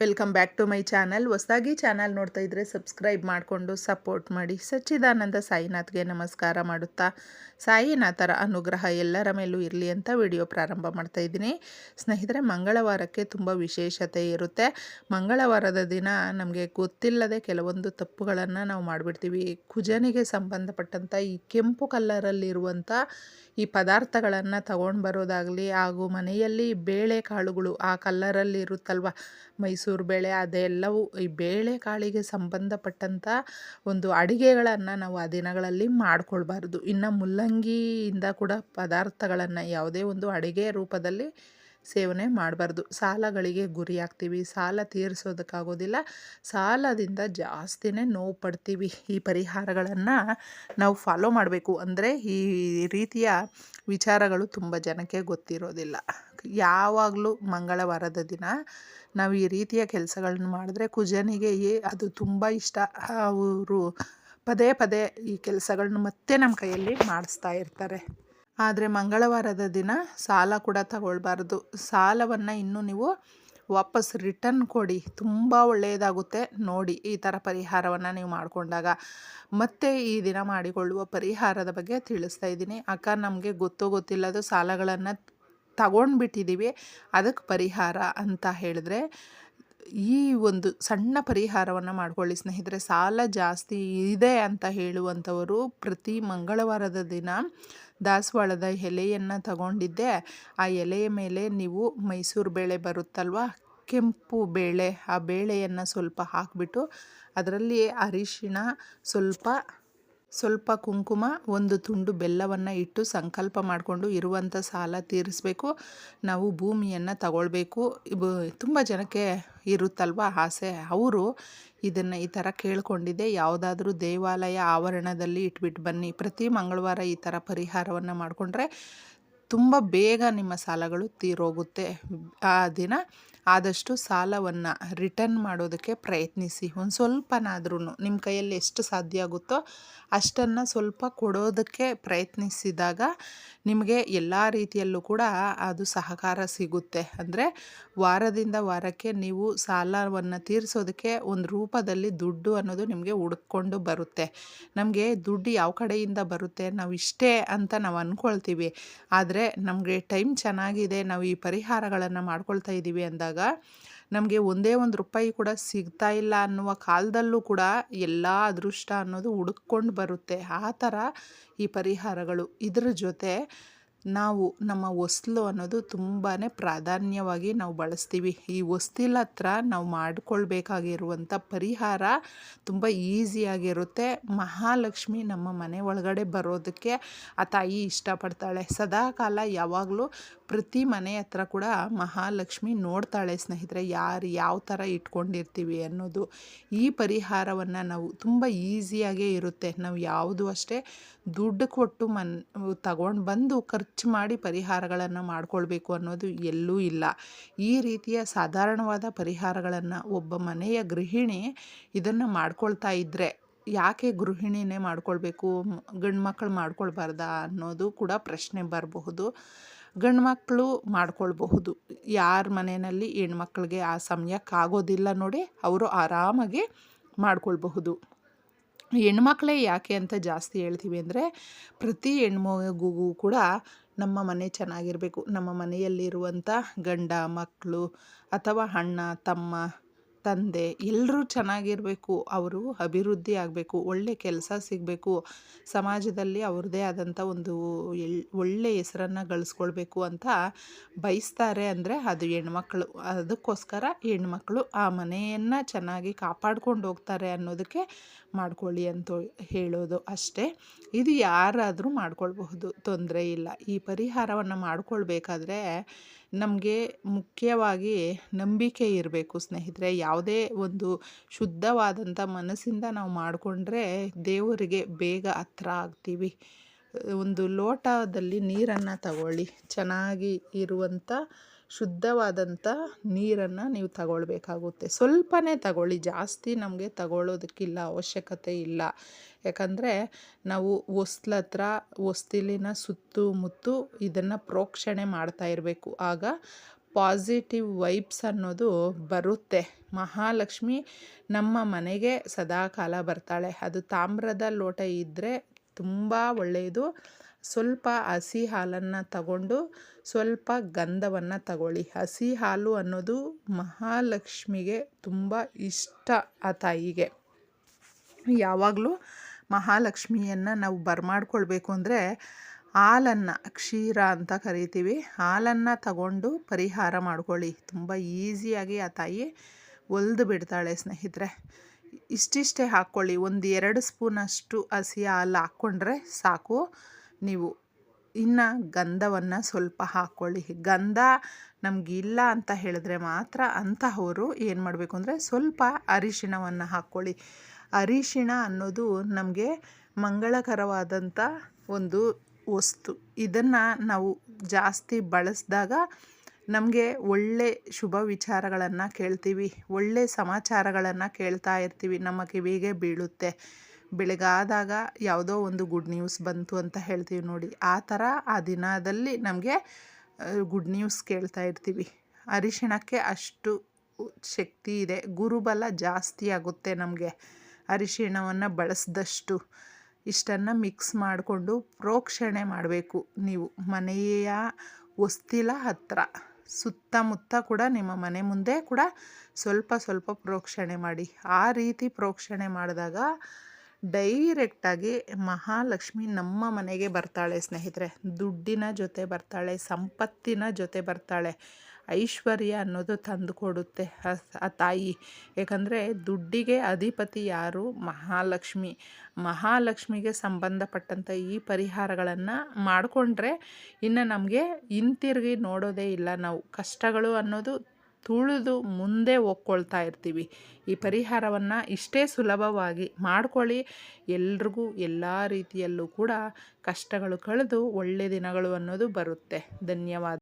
Welcome back to my channel ಹೊಸದಾಗಿ channel ನೋಡ್ತಾ ಇದ್ದರೆ ಸಬ್ಸ್ಕ್ರೈಬ್ ಮಾಡಿಕೊಂಡು ಸಪೋರ್ಟ್ ಮಾಡಿ. ಸಚ್ಚಿದಾನಂದ ಸಾಯಿನಾಥ್ಗೆ ನಮಸ್ಕಾರ ಮಾಡುತ್ತಾ. ಸಾಯಿನಾಥರ ಅನುಗ್ರಹ ಎಲ್ಲರ ಮೇಲೂ ಇರಲಿ ಅಂತ ವಿಡಿಯೋ ಪ್ರಾರಂಭ ಮಾಡ್ತಾ ಇದ್ದೀನಿ. ಸ್ನೇಹಿತರೆ, ಮಂಗಳವಾರಕ್ಕೆ ತುಂಬ ವಿಶೇಷತೆ ಇರುತ್ತೆ. ಮಂಗಳವಾರದ ದಿನ ನಮಗೆ ಗೊತ್ತಿಲ್ಲದೆ ಕೆಲವೊಂದು ತಪ್ಪುಗಳನ್ನು ನಾವು ಮಾಡಿಬಿಡ್ತೀವಿ. ಕುಜನಿಗೆ ಸಂಬಂಧಪಟ್ಟಂಥ ಈ ಕೆಂಪು ಕಲ್ಲರಲ್ಲಿರುವಂಥ ಈ ಪದಾರ್ಥಗಳನ್ನು ತಗೊಂಡು ಬರೋದಾಗಲಿ ಹಾಗೂ ಮನೆಯಲ್ಲಿ ಬೇಳೆ ಕಾಳುಗಳು ಆ ಕಲ್ಲರಲ್ಲಿ ಇರುತ್ತಲ್ವ? ಮೈಸೂರು ಬೇಳೆ ಅದೆಲ್ಲವೂ ಈ ಬೇಳೆ ಕಾಳಿಗೆ ಸಂಬಂಧಪಟ್ಟಂಥ ಒಂದು ಅಡುಗೆಗಳನ್ನು ನಾವು ಆ ದಿನಗಳಲ್ಲಿ ಮಾಡಿಕೊಳ್ಬಾರ್ದು. ಇನ್ನು ಮುಲ್ಲಂಗಿಯಿಂದ ಕೂಡ ಪದಾರ್ಥಗಳನ್ನು ಯಾವುದೇ ಒಂದು ಅಡುಗೆ ರೂಪದಲ್ಲಿ ಸೇವನೆ ಮಾಡಬಾರ್ದು. ಸಾಲಗಳಿಗೆ ಗುರಿ ಆಗ್ತೀವಿ ಸಾಲ ತೀರಿಸೋದಕ್ಕಾಗೋದಿಲ್ಲ. ಸಾಲದಿಂದ ಜಾಸ್ತಿನೇ ನೋವು ಪಡ್ತೀವಿ. ಈ ಪರಿಹಾರಗಳನ್ನು ನಾವು ಫಾಲೋ ಮಾಡಬೇಕು. ಅಂದರೆ ಈ ರೀತಿಯ ವಿಚಾರಗಳು ತುಂಬ ಜನಕ್ಕೆ ಗೊತ್ತಿರೋದಿಲ್ಲ. ಯಾವಾಗಲೂ ಮಂಗಳವಾರದ ದಿನ ನಾವು ಈ ರೀತಿಯ ಕೆಲಸಗಳನ್ನ ಮಾಡಿದ್ರೆ ಕುಜನಿಗೆ ಅದು ತುಂಬ ಇಷ್ಟ. ಅವರು ಪದೇ ಪದೇ ಈ ಕೆಲಸಗಳನ್ನ ಮತ್ತೆ ನಮ್ಮ ಕೈಯಲ್ಲಿ ಮಾಡಿಸ್ತಾ ಇರ್ತಾರೆ. ಆದರೆ ಮಂಗಳವಾರದ ದಿನ ಸಾಲ ಕೂಡ ತಗೊಳ್ಬಾರ್ದು. ಸಾಲವನ್ನು ಇನ್ನೂ ನೀವು ವಾಪಸ್ ರಿಟರ್ನ್ ಕೊಡಿ. ತುಂಬ ಒಳ್ಳೆಯದಾಗುತ್ತೆ. ನೋಡಿ ಈ ಥರ ಪರಿಹಾರವನ್ನು ನೀವು ಮಾಡಿಕೊಂಡಾಗ. ಮತ್ತೆ ಈ ದಿನ ಮಾಡಿಕೊಳ್ಳುವ ಪರಿಹಾರದ ಬಗ್ಗೆ ತಿಳಿಸ್ತಾ ಇದ್ದೀನಿ. ಅಕ್ಕ, ನಮಗೆ ಗೊತ್ತೋ ಗೊತ್ತಿಲ್ಲದು ಸಾಲಗಳನ್ನು ತಗೊಂಡ್ಬಿಟ್ಟಿದ್ದೀವಿ ಅದಕ್ಕೆ ಪರಿಹಾರ ಅಂತ ಹೇಳಿದ್ರೆ, ಈ ಒಂದು ಸಣ್ಣ ಪರಿಹಾರವನ್ನು ಮಾಡ್ಕೊಳ್ಳಿ ಸ್ನೇಹಿತರೆ. ಸಾಲ ಜಾಸ್ತಿ ಇದೆ ಅಂತ ಹೇಳುವಂಥವರು ಪ್ರತಿ ಮಂಗಳವಾರದ ದಿನ ದಾಸವಾಳದ ಎಲೆಯನ್ನು ತಗೊಂಡಿದ್ದೆ. ಆ ಎಲೆಯ ಮೇಲೆ ನೀವು ಮೈಸೂರು ಬೇಳೆ ಬರುತ್ತಲ್ವ? ಕೆಂಪು ಬೇಳೆ. ಆ ಬೇಳೆಯನ್ನು ಸ್ವಲ್ಪ ಹಾಕಿಬಿಟ್ಟು, ಅದರಲ್ಲಿ ಅರಿಶಿಣ ಸ್ವಲ್ಪ ಸ್ವಲ್ಪ ಕುಂಕುಮ, ಒಂದು ತುಂಡು ಬೆಲ್ಲವನ್ನು ಇಟ್ಟು ಸಂಕಲ್ಪ ಮಾಡಿಕೊಂಡು ಇರುವಂಥ ಸಾಲ ತೀರಿಸಬೇಕು. ನಾವು ಭೂಮಿಯನ್ನು ತಗೊಳ್ಬೇಕು. ತುಂಬ ಜನಕ್ಕೆ ಇರುತ್ತಲ್ವ ಆಸೆ. ಅವರು ಇದನ್ನು ಈ ಥರ ಕೇಳಿಕೊಂಡಿದ್ದೆ ಯಾವುದಾದ್ರೂ ದೇವಾಲಯ ಆವರಣದಲ್ಲಿ ಇಟ್ಬಿಟ್ಟು ಬನ್ನಿ. ಪ್ರತಿ ಮಂಗಳವಾರ ಈ ಥರ ಪರಿಹಾರವನ್ನು ಮಾಡಿಕೊಂಡ್ರೆ ತುಂಬ ಬೇಗ ನಿಮ್ಮ ಸಾಲಗಳು ತೀರೋಗುತ್ತೆ. ಆ ದಿನ ಆದಷ್ಟು ಸಾಲವನ್ನು ರಿಟರ್ನ್ ಮಾಡೋದಕ್ಕೆ ಪ್ರಯತ್ನಿಸಿ. ಒಂದು ಸ್ವಲ್ಪನಾದ್ರೂ ನಿಮ್ಮ ಕೈಯಲ್ಲಿ ಎಷ್ಟು ಸಾಧ್ಯ ಆಗುತ್ತೋ ಅಷ್ಟನ್ನು ಸ್ವಲ್ಪ ಕೊಡೋದಕ್ಕೆ ಪ್ರಯತ್ನಿಸಿದಾಗ ನಿಮಗೆ ಎಲ್ಲ ರೀತಿಯಲ್ಲೂ ಕೂಡ ಅದು ಸಹಕಾರ ಸಿಗುತ್ತೆ. ಅಂದರೆ ವಾರದಿಂದ ವಾರಕ್ಕೆ ನೀವು ಸಾಲವನ್ನು ತೀರಿಸೋದಕ್ಕೆ ಒಂದು ರೂಪದಲ್ಲಿ ದುಡ್ಡು ಅನ್ನೋದು ನಿಮಗೆ ಹುಡ್ಕೊಂಡು ಬರುತ್ತೆ. ನಮಗೆ ದುಡ್ಡು ಯಾವ ಕಡೆಯಿಂದ ಬರುತ್ತೆ ನಾವು ಇಷ್ಟೇ ಅಂತ ನಾವು ಅಂದ್ಕೊಳ್ತೀವಿ ಆದರೆ ನಮಗೆ ಟೈಮ್ ಚೆನ್ನಾಗಿದೆ, ನಾವು ಈ ಪರಿಹಾರಗಳನ್ನು ಮಾಡ್ಕೊಳ್ತಾ ಇದ್ದೀವಿ ಅಂದಾಗ ನಮಗೆ ಒಂದೇ ಒಂದು ರೂಪಾಯಿ ಕೂಡ ಸಿಗ್ತಾ ಇಲ್ಲ ಅನ್ನುವ ಕಾಲದಲ್ಲೂ ಕೂಡ ಎಲ್ಲ ಅದೃಷ್ಟ ಅನ್ನೋದು ಹುಡುಕ್ಕೊಂಡು ಬರುತ್ತೆ. ಆ ಥರ ಈ ಪರಿಹಾರಗಳು ಇದರ ಜೊತೆ ನಾವು ನಮ್ಮ ಹೊಸ್ಲು ಅನ್ನೋದು ತುಂಬಾ ಪ್ರಾಧಾನ್ಯವಾಗಿ ನಾವು ಬಳಸ್ತೀವಿ. ಈ ಹೊಸ್ತಿಲ ಹತ್ರ ನಾವು ಮಾಡಿಕೊಳ್ಬೇಕಾಗಿರುವಂಥ ಪರಿಹಾರ ತುಂಬ ಈಸಿಯಾಗಿರುತ್ತೆ ಮಹಾಲಕ್ಷ್ಮಿ ನಮ್ಮ ಮನೆ ಒಳಗಡೆ ಬರೋದಕ್ಕೆ ಆ ತಾಯಿ ಇಷ್ಟಪಡ್ತಾಳೆ. ಸದಾಕಾಲ ಯಾವಾಗಲೂ ಪ್ರತಿ ಮನೆ ಹತ್ರ ಕೂಡ ಮಹಾಲಕ್ಷ್ಮಿ ನೋಡ್ತಾಳೆ ಸ್ನೇಹಿತರೆ, ಯಾರು ಯಾವ ಥರ ಇಟ್ಕೊಂಡಿರ್ತೀವಿ ಅನ್ನೋದು. ಈ ಪರಿಹಾರವನ್ನು ನಾವು ತುಂಬ ಈಸಿಯಾಗೇ ಇರುತ್ತೆ. ನಾವು ಯಾವುದು ಅಷ್ಟೇ ದುಡ್ಡು ಕೊಟ್ಟು ಮನ್, ತಗೊಂಡು ಬಂದು ಖರ್ಚು ಮಾಡಿ ಪರಿಹಾರಗಳನ್ನು ಮಾಡಿಕೊಳ್ಬೇಕು ಅನ್ನೋದು ಎಲ್ಲೂ ಇಲ್ಲ. ಈ ರೀತಿಯ ಸಾಧಾರಣವಾದ ಪರಿಹಾರಗಳನ್ನು ಒಬ್ಬ ಮನೆಯ ಗೃಹಿಣಿ ಇದನ್ನು ಮಾಡ್ಕೊಳ್ತಾ ಇದ್ದರೆ ಯಾಕೆ ಗೃಹಿಣಿನೇ ಮಾಡ್ಕೊಳ್ಬೇಕು? ಗಂಡು ಮಕ್ಕಳು ಮಾಡ್ಕೊಳ್ಬಾರ್ದಾ ಅನ್ನೋದು ಕೂಡ ಪ್ರಶ್ನೆ ಬರಬಹುದು. ಗಂಡು ಮಕ್ಕಳು ಮಾಡ್ಕೊಳ್ಬಹುದು. ಯಾರ ಮನೆಯಲ್ಲಿ ಹೆಣ್ಮಕ್ಳಿಗೆ ಆ ಸಮಯಕ್ಕಾಗೋದಿಲ್ಲ ನೋಡಿ, ಅವರು ಆರಾಮಾಗಿ ಮಾಡ್ಕೊಳ್ಬಹುದು. ಹೆಣ್ಮಕ್ಳೇ ಯಾಕೆ ಅಂತ ಜಾಸ್ತಿ ಹೇಳ್ತೀವಿ ಅಂದರೆ, ಪ್ರತಿ ಹೆಣ್ಮಗುಗೂ ಕೂಡ ನಮ್ಮ ಮನೆ ಚೆನ್ನಾಗಿರಬೇಕು. ನಮ್ಮ ಮನೆಯಲ್ಲಿರುವಂಥ ಗಂಡ ಮಕ್ಕಳು ಅಥವಾ ಅಣ್ಣ ತಮ್ಮ ತಂದೆ ಎಲ್ಲರೂ ಚೆನ್ನಾಗಿರಬೇಕು, ಅವರು ಅಭಿವೃದ್ಧಿ ಆಗಬೇಕು, ಒಳ್ಳೆ ಕೆಲಸ ಸಿಗಬೇಕು, ಸಮಾಜದಲ್ಲಿ ಅವ್ರದ್ದೇ ಆದಂಥ ಒಂದು ಎಳ್ ಒಳ್ಳೆ ಹೆಸರನ್ನು ಗಳಿಸ್ಕೊಳ್ಬೇಕು ಅಂತ ಬಯಸ್ತಾರೆ ಅಂದರೆ ಅದು ಹೆಣ್ಮಕ್ಳು. ಅದಕ್ಕೋಸ್ಕರ ಹೆಣ್ಮಕ್ಳು ಆ ಮನೆಯನ್ನು ಚೆನ್ನಾಗಿ ಕಾಪಾಡ್ಕೊಂಡು ಹೋಗ್ತಾರೆ ಅನ್ನೋದಕ್ಕೆ ಮಾಡ್ಕೊಳ್ಳಿ ಅಂತ ಹೇಳೋದು ಅಷ್ಟೇ. ಇದು ಯಾರಾದರೂ ಮಾಡ್ಕೊಳ್ಬಹುದು, ತೊಂದರೆ ಇಲ್ಲ. ಈ ಪರಿಹಾರವನ್ನು ಮಾಡ್ಕೊಳ್ಬೇಕಾದ್ರೆ ನಮಗೆ ಮುಖ್ಯವಾಗಿ ನಂಬಿಕೆ ಇರಬೇಕು ಸ್ನೇಹಿತರೆ. ಯಾವುದೇ ಒಂದು ಶುದ್ಧವಾದಂಥ ಮನಸ್ಸಿಂದ ನಾವು ಮಾಡಿಕೊಂಡ್ರೆ ದೇವರಿಗೆ ಬೇಗ ಹತ್ರ ಆಗ್ತೀವಿ. ಒಂದು ಲೋಟದಲ್ಲಿ ನೀರನ್ನು ತಗೊಳ್ಳಿ. ಚೆನ್ನಾಗಿ ಇರುವಂಥ ಶುದ್ಧವಾದಂಥ ನೀರನ್ನು ನೀವು ತಗೊಳ್ಬೇಕಾಗುತ್ತೆ. ಸ್ವಲ್ಪನೇ ತಗೊಳ್ಳಿ. ಜಾಸ್ತಿ ನಮಗೆ ತಗೊಳ್ಳೋದಕ್ಕಿಲ್ಲ, ಅವಶ್ಯಕತೆ ಇಲ್ಲ. ಯಾಕಂದರೆ ನಾವು ಹೊಸ್ಲ ಹತ್ರ ಹೊಸ್ತಿಲಿನ ಸುತ್ತಮುತ್ತು ಇದನ್ನು ಪ್ರೋಕ್ಷಣೆ ಮಾಡ್ತಾ ಇರಬೇಕು. ಆಗ ಪಾಸಿಟಿವ್ ವೈಬ್ಸ್ ಅನ್ನೋದು ಬರುತ್ತೆ. ಮಹಾಲಕ್ಷ್ಮಿ ನಮ್ಮ ಮನೆಗೆ ಸದಾಕಾಲ ಬರ್ತಾಳೆ. ಅದು ತಾಮ್ರದ ಲೋಟ ಇದ್ದರೆ ತುಂಬ ಒಳ್ಳೆಯದು. ಸ್ವಲ್ಪ ಹಸಿ ಹಾಲನ್ನು ತಗೊಂಡು ಸ್ವಲ್ಪ ಗಂಧವನ್ನು ತಗೊಳ್ಳಿ. ಹಸಿ ಹಾಲು ಅನ್ನೋದು ಮಹಾಲಕ್ಷ್ಮಿಗೆ ತುಂಬ ಇಷ್ಟ ಆ ತಾಯಿಗೆ. ಯಾವಾಗಲೂ ಮಹಾಲಕ್ಷ್ಮಿಯನ್ನು ನಾವು ಬರಮಾಡ್ಕೊಳ್ಬೇಕು ಅಂದರೆ ಹಾಲನ್ನು ಕ್ಷೀರ ಅಂತ ಕರಿತೀವಿ. ಹಾಲನ್ನು ತಗೊಂಡು ಪರಿಹಾರ ಮಾಡ್ಕೊಳ್ಳಿ. ತುಂಬ ಈಸಿಯಾಗಿ ಆ ತಾಯಿ ಒಲ್ದು ಬಿಡ್ತಾಳೆ ಸ್ನೇಹಿತರೆ. ಇಷ್ಟಿಷ್ಟೇ ಹಾಕ್ಕೊಳ್ಳಿ. ಒಂದು ಎರಡು ಸ್ಪೂನಷ್ಟು ಹಸಿ ಹಾಲು ಹಾಕ್ಕೊಂಡ್ರೆ ಸಾಕು. ನೀವು ಇನ್ನು ಗಂಧವನ್ನು ಸ್ವಲ್ಪ ಹಾಕ್ಕೊಳ್ಳಿ ಗಂಧ ನಮಗಿಲ್ಲ ಅಂತ ಹೇಳಿದ್ರೆ ಮಾತ್ರ ಅಂತಹವರು ಏನು ಮಾಡಬೇಕು ಅಂದರೆ ಸ್ವಲ್ಪ ಅರಿಶಿಣವನ್ನು ಹಾಕ್ಕೊಳ್ಳಿ ಅರಿಶಿಣ ಅನ್ನೋದು ನಮಗೆ ಮಂಗಳಕರವಾದಂಥ ಒಂದು ವಸ್ತು. ಇದನ್ನು ನಾವು ಜಾಸ್ತಿ ಬಳಸಿದಾಗ ನಮಗೆ ಒಳ್ಳೆ ಶುಭ ವಿಚಾರಗಳನ್ನು ಕೇಳ್ತೀವಿ. ಒಳ್ಳೆ ಸಮಾಚಾರಗಳನ್ನು ಕೇಳ್ತಾ ಇರ್ತೀವಿ. ನಮ್ಮ ಕಿವಿಗೆ ಬೀಳುತ್ತೆ. ಬೆಳಗಾದಾಗ ಯಾವುದೋ ಒಂದು ಗುಡ್ ನ್ಯೂಸ್ ಬಂತು ಅಂತ ಹೇಳ್ತೀವಿ ನೋಡಿ. ಆ ಥರ ಆ ದಿನದಲ್ಲಿ ನಮಗೆ ಗುಡ್ ನ್ಯೂಸ್ ಕೇಳ್ತಾ ಇರ್ತೀವಿ. ಅರಿಶಿಣಕ್ಕೆ ಅಷ್ಟು ಶಕ್ತಿ ಇದೆ. ಗುರುಬಲ ಜಾಸ್ತಿ ಆಗುತ್ತೆ ನಮಗೆ ಅರಿಶಿಣವನ್ನು ಬಳಸಿದಷ್ಟು. ಇಷ್ಟನ್ನು ಮಿಕ್ಸ್ ಮಾಡಿಕೊಂಡು ಪ್ರೋಕ್ಷಣೆ ಮಾಡಬೇಕು ನೀವು. ಮನೆಯ ಹೊಸ್ತಿಲ ಹತ್ತಿರ ಸುತ್ತಮುತ್ತ ಕೂಡ ನಿಮ್ಮ ಮನೆ ಮುಂದೆ ಕೂಡ ಸ್ವಲ್ಪ ಸ್ವಲ್ಪ ಪ್ರೋಕ್ಷಣೆ ಮಾಡಿ. ಆ ರೀತಿ ಪ್ರೋಕ್ಷಣೆ ಮಾಡಿದಾಗ ಡೈರೆಕ್ಟಾಗಿ ಮಹಾಲಕ್ಷ್ಮಿ ನಮ್ಮ ಮನೆಗೆ ಬರ್ತಾಳೆ ಸ್ನೇಹಿತರೆ. ದುಡ್ಡಿನ ಜೊತೆ ಬರ್ತಾಳೆ, ಸಂಪತ್ತಿನ ಜೊತೆ ಬರ್ತಾಳೆ. ಐಶ್ವರ್ಯ ಅನ್ನೋದು ತಂದು ಕೊಡುತ್ತೆ ಆ ತಾಯಿ. ಏಕೆಂದರೆ ದುಡ್ಡಿಗೆ ಅಧಿಪತಿ ಯಾರು? ಮಹಾಲಕ್ಷ್ಮಿ. ಮಹಾಲಕ್ಷ್ಮಿಗೆ ಸಂಬಂಧಪಟ್ಟಂಥ ಈ ಪರಿಹಾರಗಳನ್ನು ಮಾಡಿಕೊಂಡ್ರೆ ಇನ್ನು ನಮಗೆ ಹಿಂತಿರುಗಿ ನೋಡೋದೇ ಇಲ್ಲ ನಾವು. ಕಷ್ಟಗಳು ಅನ್ನೋದು ತುಳಿದು ಮುಂದೆ ಹೋಗ್ಕೊಳ್ತಾ ಇರ್ತೀವಿ. ಈ ಪರಿಹಾರವನ್ನು ಇಷ್ಟೇ ಸುಲಭವಾಗಿ ಮಾಡ್ಕೊಳ್ಳಿ. ಎಲ್ರಿಗೂ ಎಲ್ಲ ರೀತಿಯಲ್ಲೂ ಕೂಡ ಕಷ್ಟಗಳು ಕಳೆದು ಒಳ್ಳೆಯ ದಿನಗಳು ಅನ್ನೋದು ಬರುತ್ತೆ. ಧನ್ಯವಾದ.